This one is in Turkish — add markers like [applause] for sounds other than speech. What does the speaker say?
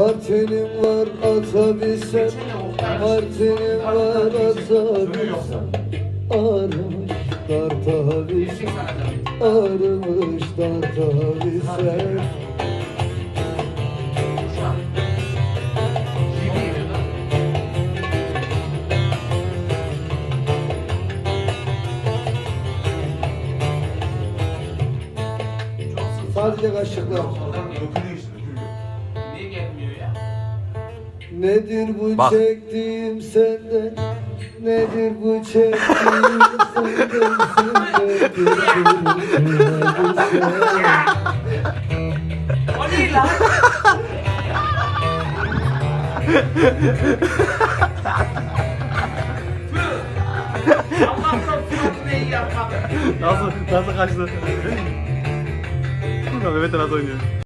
Martinim var atabilsem Martinim var atabilsem Aramış tartabilsem Aramış tartabilsem Sadece kaşıklar Nedir bu Bak. çektiğim senden Nedir bu çektiğim senden Senden [laughs] O değil lan. Allah'tan suratını iyi yapmadı. Nasıl nasıl kaçtı? Mehmet nasıl oynuyor?